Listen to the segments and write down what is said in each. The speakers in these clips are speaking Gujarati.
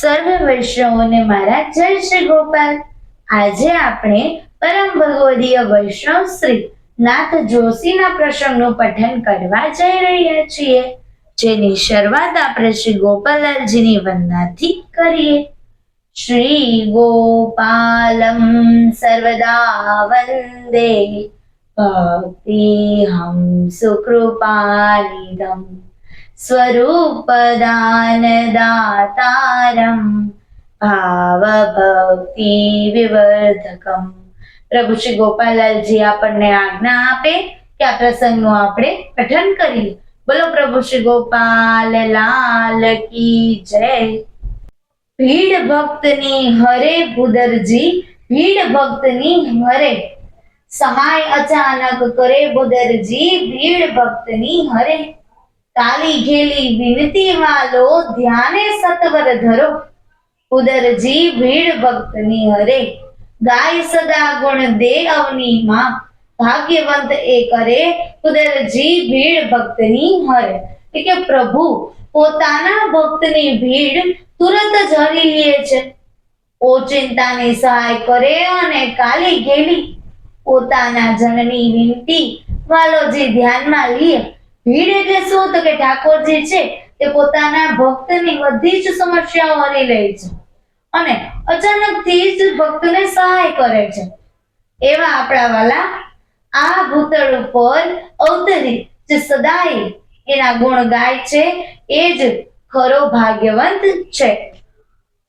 સર્વ વૈષ્ણવોને મારા જય શ્રી ગોપાલ. આજે આપણે પરમ ભગવદીય વૈષ્ણવ શ્રી નાથ જોશીના પ્રસંગનું પઠન કરવા જઈ રહ્યા છીએ, જેની શરૂઆત આપણે શ્રી ગોપાલાલજીની વંદનાથી કરીએ. શ્રી ગોપાલમ સર્વદા વંદે. ભક્તિહમ સુકૃપાનિદમ. स्वरूपदानदातारं ભાવભક્તિ વિવર્ધકમ પ્રભુ શ્રી ગોપાલાલજી આપણને આજ્ઞા આપે કે આ પ્રસંગનું આપણે પઠન કરીએ બોલો પ્રભુ શ્રી ગોપાલ લાલ કી જય ભીડ ભક્તની હરે ભુદરજી ભીડ ભક્તની હરે સહાય અચાનક કરે બુદરજી ભીડ ભક્તની હરે કાલી ઘેલી વિનતી વાલો, ધ્યાને સતવર ધરો. ઉદરજી ભીડ ભક્તની હરે. ગાય સદા ગુણ દે અવની માં. ભાગ્યવંત એ કરે, ઉદરજી ભીડ ભક્તની હરે. એટલે કે પ્રભુ, પોતાના ભક્તની ભીડ તુરત જ હરી લે છે. ઓચિંતાની સહાય કરે અને કાલી ઘેલી. પોતાના જનની વિનતી વાલોજી ધ્યાનમાં લે. ભીડ એટલે શું? તો કે ઠાકોરજી છે, તે પોતાના ભક્તની બધી જ સમસ્યાઓ હરી લે છે. અને અચાનકથી જ ભક્તને સહાય કરે છે. એવા આપણા વાલા આ ભૂતળ ઉપર અવતરી જે સદાય એના ગુણ ગાય છે, એ જ ખરો ભાગ્યવંત છે.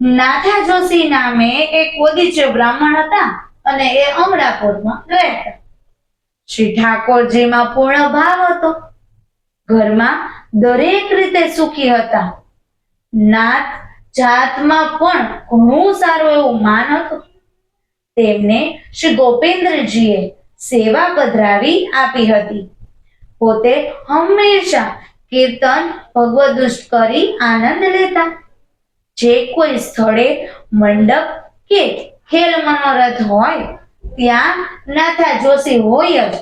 નાથા જોશી નામે એક ઓદિચ્ય બ્રાહ્મણ હતા અને એ અમરાપુરમાં રહેતા શ્રી ઠાકોરજીમાં પૂર્ણ ભાવ હતો. ઘરમાં દરેક રીતે સુખી હતા. નાથ જાતમાં પણ ઘણું સારું એવું માન હતું. તેમને શ્રી ગોપેન્દ્રજીએ સેવા પધરાવી આપી હતી. પોતે હંમેશા કીર્તન ભગવદુષ્ટ કરી આનંદ લેતા. જે કોઈ સ્થળે મંડપ કે ખેલ મનોરથ હોય, ત્યાં નાથા જોશી હોય જ.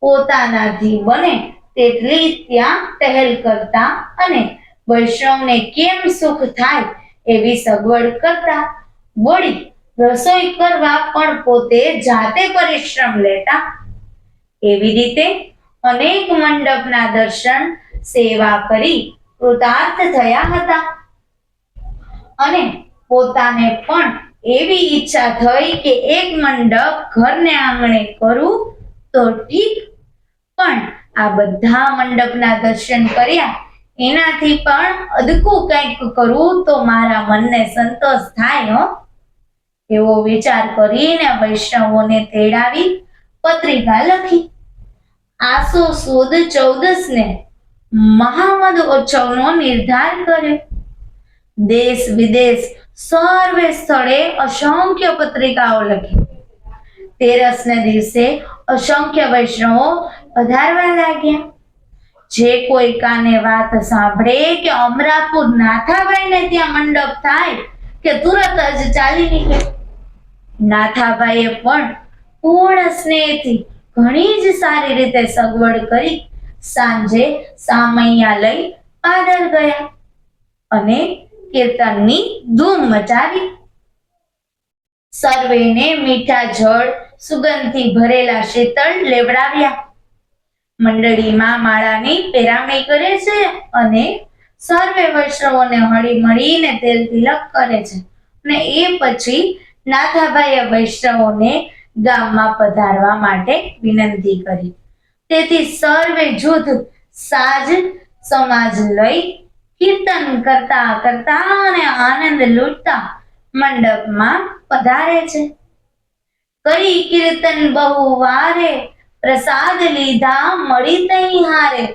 પોતાનાથી બને તેટલી ત્યાં ટહેલ કરતા અને વૈષ્ણવને કેમ સુખ થાય એવી સગવડ કરતા વળી રસોઈ કરવા પણ પોતે જાતે પરિશ્રમ લેતા. એવી રીતે અનેક મંડપના દર્શન, સેવા કરી કૃતાર્થ થયા હતા. અને પોતાને પણ એવી ઈચ્છા થઈ કે એક મંડપ ઘરને આંગણે કરું તો ઠીક. પણ આ બધા મંડપના દર્શન કર્યા. એનાથી પણ અદકું કંઈક કરું તો મારા મનને સંતોષ થાય, હો. એવો વિચાર કરીને વૈષ્ણવોને તેડાવી પત્રિકા લખી. આસો સુદ ચૌદસ ને મહામદ ઉત્સવનો નિર્ધાર કર્યો. દેશ વિદેશ સર્વે સ્થળે અસંખ્ય પત્રિકાઓ લખી. તેરસ ને દિવસે અસંખ્ય વૈષ્ણવો પધારવા લાગ્યા. જે કોઈ કાને વાત સાંભળે કે અમરાપુર નાથાભાઈ ને ત્યાં મંડપ થાય કે તુરત જ ચાલી નીકળે. નાથાભાઈએ પણ પૂર્ણ સ્નેહથી ઘણી જ સારી રીતે સગવડ કરી સાંજે સામૈયા લઈ પાદર ગયા અને કીર્તનની ધૂમ મચાવી. સર્વેને મીઠા જળ સુગંધથી ભરેલા શીતળ લેવડાવ્યા. મંડળીમાં માળાની પેરામણી કરે છે અને સર્વે વૈષ્ણવોને હળી મળીને તેલ તિલક કરે છે. અને એ પછી નાથાભાઈએ વૈષ્ણવોને ગામમાં પધારવા માટે વિનંતી કરી. તેથી સર્વે જૂથ સાજ સમાજ લઈ કીર્તન કરતા કરતા અને આનંદ લૂંટતા મંડપમાં પધારે છે. કરી કીર્તન બહુ વારે, પ્રસાદ લીધા, મળી તઈ હારે.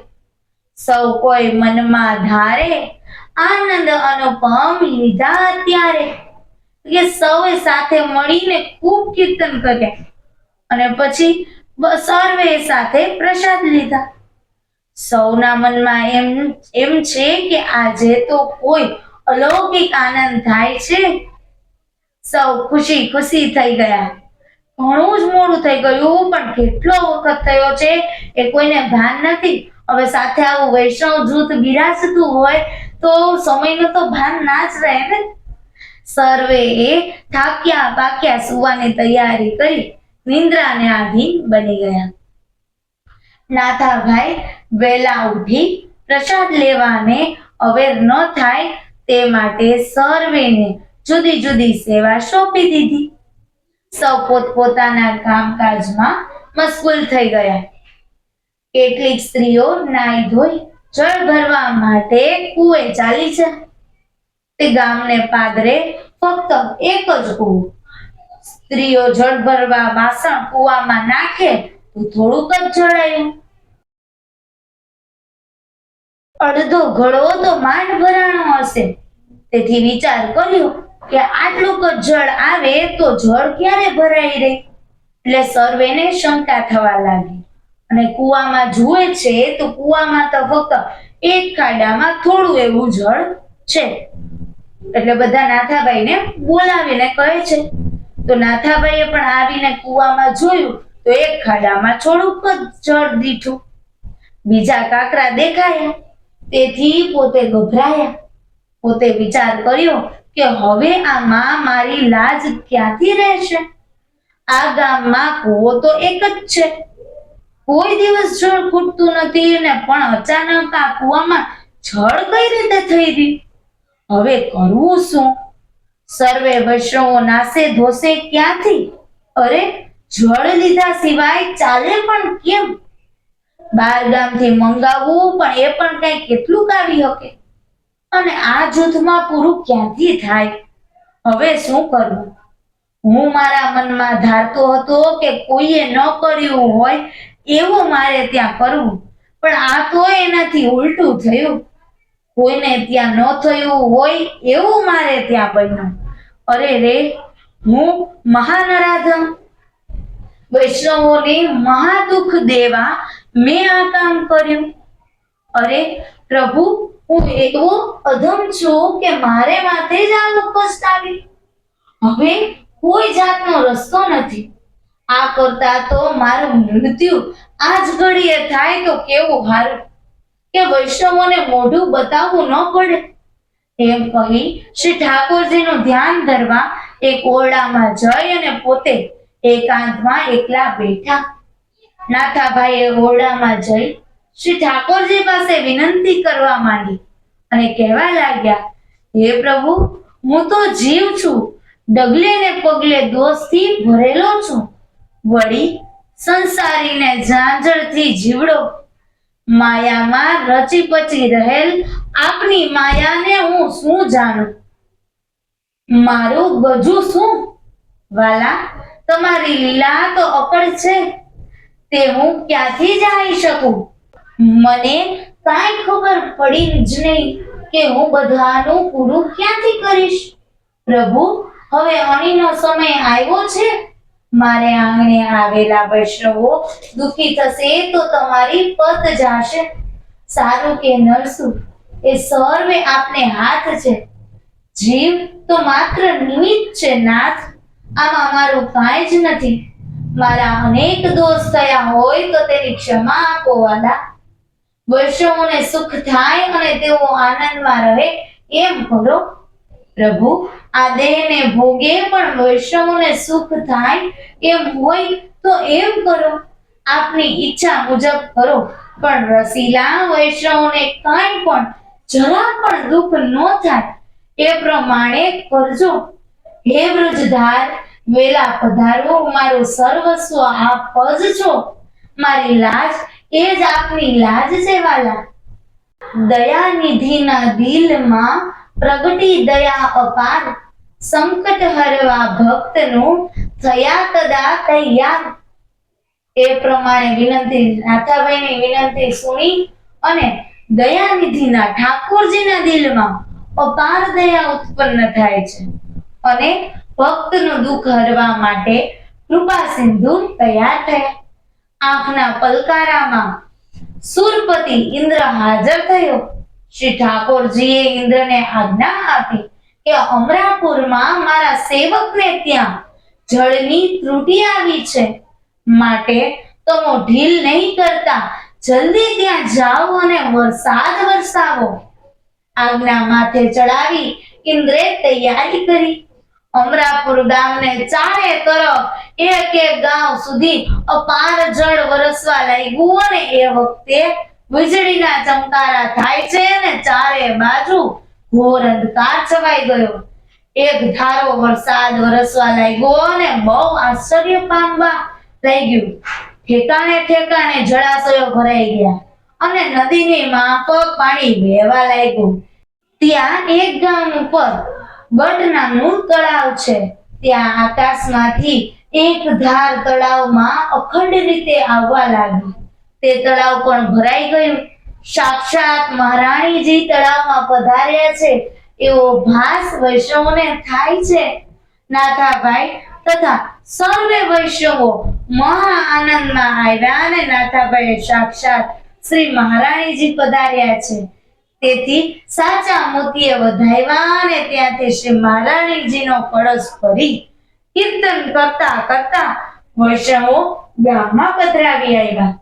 સૌ કોઈ મનમાં ધારે, આનંદ અનુપમ લીધા અત્યારે કે સૌએ સાથે મળીને ખૂબ કીર્તન કર્યા. અને પછી સર્વે સાથે પ્રસાદ લીધા. સૌના મનમાં એમ એમ છે કે આજે તો કોઈ અલૌકિક આનંદ થાય છે. સૌ ખુશી ખુશી થઈ ગયા. ઘણું જ મોડું થઈ ગયું પણ કેટલો વખત થયો છે એ કોઈને ભાન નથી. હવે સાથે આવું વૈષ્ણવ જૂથ બિરાજતું હોય તો સમયનો તો ભાન ના જ રહે ને. સર્વે થાક્યા પાક્યા સુવાની તૈયારી કરી નિંદ્રાને આધીન બની ગયા. નાથાભાઈ વેલા ઉઠી પ્રસાદ લેવાને અવેર ન થાય તે માટે સર્વેને જુદી જુદી સેવા સોંપી દીધી. સૌ પોતપોતાના કામકાજમાં મશગુલ થઈ ગયા. કેટલીક સ્ત્રીઓ નાઈ ધોઈ જળ ભરવા માટે કુએ ચાલી છે. તે ગામને પાદરે ફક્ત એક જ કૂવું. સ્ત્રીઓ જળ ભરવા વાસણ કૂવામાં નાખે તો થોડુંક જ જળાયું. અડધો ઘડો તો માંડ ભરાણો હશે. તેથી વિચાર કર્યો કે આટલું જળ આવે તો જળ ક્યારે ભરાઈ રહે? એટલે સર્વેને શંકા થવા લાગી. અને કુવામાં જુએ છે તો કુવામાં તો ફક્ત એક ખાડામાં થોડું એવું જળ છે. એટલે બધા નાથાભાઈને બોલાવીને કહે છે. તો નાથાભાઈએ પણ આવીને કુવામાં જોયું તો એક ખાડામાં થોડુંક જ જળ દીઠું. બીજા કાકરા દેખાયા. તેથી પોતે ગભરાયા. પોતે વિચાર કર્યો કે હવે આમાં મારી લાજ ક્યાંથી રહેશે? આ ગામમાં કૂવો તો એક જ છે. કોઈ દિવસ જળ ખૂટતું નથી ને પણ અચાનક આ કૂવામાં જળ કઈ રીતે થઈ રહી હવે કરવું શું? સર્વે વૈષ્ણવો નાસે ધોશે ક્યાંથી? અરે, જળ લીધા સિવાય ચાલે પણ કેમ? બાર ગામથી મંગાવવું પણ એ પણ કઈ કેટલું કાવી શકે? અને આ જૂથમાં પૂરું ક્યાંથી થાય? હવે શું કરવું? હું મારા મનમાં ધારતો હતો કે કોઈએ ન કર્યું હોય એવું મારે ત્યાં કરવું. પણ આ તો એનાથી ઉલટું થયું. કોઈને ત્યાં ન થયું હોય એવું મારે ત્યાં બન્યું. અરે રે, હું મહાનરાધમ. વૈષ્ણવોને મહાદુખ દેવા મેં આ કામ કર્યું. અરે પ્રભુ હું એવો અધમ છું કે મારે માથે જ આ કષ્ટ આવી હવે કોઈ જાતનો રસ્તો નથી. આ કરતા તો મારું મૃત્યુ આજ ઘડીએ થાય તો કેવું હારું? કે વૈષ્ણવોને મોઢું બતાવવું ન પડે? એમ કહી શ્રી ઠાકોરજીનું ધ્યાન ધરવા એક ઓરડામાં જઈ અને પોતે એકાંતમાં એકલા બેઠા. નાથાભાઈએ ઓરડામાં જઈ શ્રી ઠાકોરજી પાસે વિનંતી કરવા માંડી અને કહેવા લાગ્યા, હે પ્રભુ, હું તો જીવ છું, ડગલે ને પગલે દોષથી ભરેલો છું. વળી સંસારીને ઝાંઝરથી જીવડો. માયામાં રચી પચી રહેલ આપની માયાને હું શું જાણું? મારું બધું શું? વાલા, તમારી લીલા તો અપડ છે, તે હું ક્યાંથી જાણી શકું? મને કાંઈ ખબર પડી જ નહીં કે હું બધાનું પૂરું ક્યાંથી કરીશ? પ્રભુ, હવે અણીનો સમય આવ્યો છે. મારે આંગણે આવેલા વૈષ્ણવો દુઃખી થશે તો તમારી પત જાશે. સારું કે નરસું, એ સર્વે આપને હાથ છે. જીવ તો માત્ર નિમિત્ત છે, નાથ. આમાં મારું કાંઈ જ નથી. મારા અનેક દોષ થયા હોય તો તેની ક્ષમા આપો, વાલા. વૈષ્ણવોને સુખ થાય અને તેઓ આનંદમાં રહે એમ કરો પ્રભુ, આ દેહને ભોગે પણ વૈષ્ણવોને સુખ થાય એમ હોય તો એમ કરો. આપની ઈચ્છા મુજબ કરો. પણ રસીલા વૈષ્ણવને કાંઈ પણ, જરા પણ દુઃખ ન થાય. એ પ્રમાણે કરજો. હે વ્રજધાર વેલા પધારો, મારું સર્વસ્વ આપ જ છો. મારી લાજ એ જ આપની લાજ છે વાલા. દયાનિધિના દિલમાં પ્રગટી દયા અપાર, સંકટ હરવા ભક્તનું થયા કદા તૈયાર. એ પ્રમાણે વિનંતી નાથાભાઈની વિનંતી સુણી અને દયાનિધિના ઠાકોરજીના દિલમાં અપાર દયા ઉત્પન્ન થાય છે અને ભક્તનું દુઃખ હરવા માટે કૃપા સિંધુ તૈયાર થયા. આંખના પલકારામાં સુરપતિ ઇન્દ્ર હાજર થયો. શ્રી ઠાકોરજીએ ઇન્દ્રને આજ્ઞા આપી કે અમરાપુરમાં મારા સેવકને ત્યાં જળની ત્રુટિ આવી છે. માટે તમો ઢીલ નહીં કરતા જલ્દી ત્યાં જાઓ અને વરસાદ વરસાવો. આજ્ઞા માથે ચડાવી ઇન્દ્રે તૈયારી કરી. અમરાપુર ગામને ચારે તરફ એક એક ગામ સુધી અપાર જળ વરસવા લાગ્યું અને એ વખતે વીજળીના ચમકારા થાય છે અને ચારે બાજુ ઘોર અંધકાર છવાઈ ગયો. એક ધારો વરસાદ વરસવા લાગ્યો અને બહુ આશ્ચર્ય પામવા લાગ્યું. ઠેકાણે ઠેકાણે જળાશયો ભરાઈ ગયા અને નદીની માફક પાણી વહેવા લાગ્યું. ત્યાં એક ગામ ઉપર ગઢ નામનું તળાવ છે. ત્યાં આકાશમાંથી એક ધાર તળાવમાં અખંડ રીતે આવવા લાગી. તે તળાવ પણ ભરાઈ ગયું. સાક્ષાત મહારાણીજી તળાવમાં પધાર્યા છે. એવો ભાસ વૈષ્ણવોને થાય છે. નાથાભાઈ તથા સર્વે વૈષ્ણવો મહા આનંદમાં આવ્યા અને નાથાભાઈ સાક્ષાત શ્રી મહારાણીજી પધાર્યા છે. તેથી સાચા મોતીએ વધાવ્યા અને ત્યાંથી શ્રી મહારાણીજીનો કળશ ભરી કીર્તન કરતા કરતા વૈષ્ણવો ગામમાં પધરાવી આવ્યા.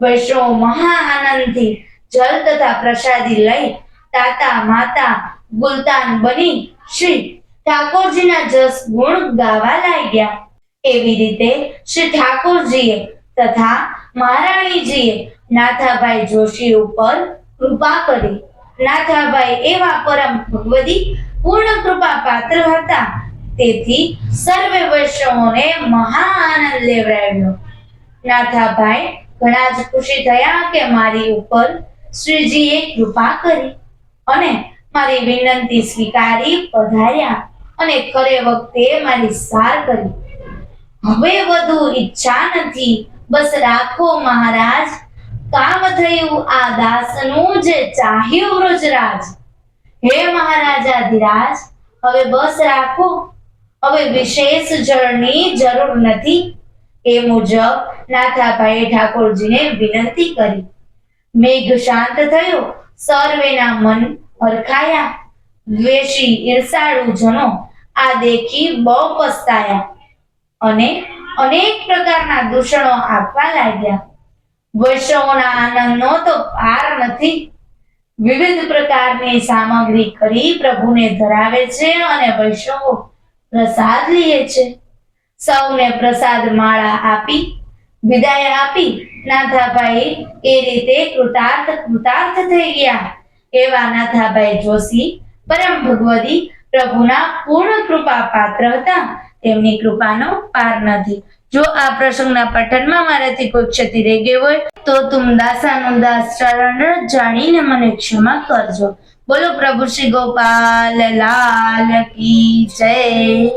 વૈષ્ણવો મહા આનંદથી જલ તથા પ્રસાદી લઈ તાતા માતા ગુલતાન બની શ્રી ઠાકોરજીના જસ ગુણ ગાવા લાગ્યા. એવી રીતે શ્રી ઠાકોરજીએ તથા મહારાણીજીએ નાથાભાઈ જોશી ઉપર કૃપા કરી. નાથાભાઈ એવા પરમ ભગવતી પૂર્ણ કૃપા પાત્ર હતા. તેથી સર્વે વૈષ્ણવોને મહા આનંદ લેવડાવ્યો. નાથાભાઈ ઘણા જ ખુશી થયા કે મારી ઉપર શ્રીજીએ કૃપા કરી અને મારી વિનંતી સ્વીકારી, પધાર્યા અને ખરે વખતે મારી સાર કરી. હવે વધુ ઈચ્છા નથી. બસ રાખો મહારાજ. કામ થયું આ દાસનું જે ચાહ્યું વૃજરાજ. હે મહારાજાધિરાજ હવે બસ રાખો. હવે વિશેષ જળની જરૂર નથી. એ મુજબ નાથાભાઈ ઠાકોરજીને વિનંતી કરી. મેઘ શાંત થયો, સર્વેના મન હરખાયા દ્વેષી ઈર્ષાળુ જનો આ દેખી બહુ પસ્તાયા અને અનેક પ્રકારના દૂષણો આપવા લાગ્યા. વૈષ્ણવોના આનંદનો તો પાર નથી. વિવિધ પ્રકારની સામગ્રી કરી પ્રભુને ધરાવે છે અને વૈષ્ણવો પ્રસાદ લે છે. સૌને પ્રસાદ માળા આપી, વિદાય આપી, નાથાભાઈ, એ રીતે કૃતાર્થ કૃતાર્થ થઈ ગયા. એવા નાથાભાઈ જોશી, પરમ ભગવતી પ્રભુના પૂર્ણ કૃપા પાત્ર હતા. તેમની કૃપાનો પાર નથી. જો આ પ્રસંગના પઠનમાં મારાથી કોઈ ક્ષતિ રહી ગઈ હોય, તો તુમ દાસાનું દાસ ચરણ જાણીને મને ક્ષમા કરજો. બોલો પ્રભુ શ્રી ગોપાલ, લાલ કી જય.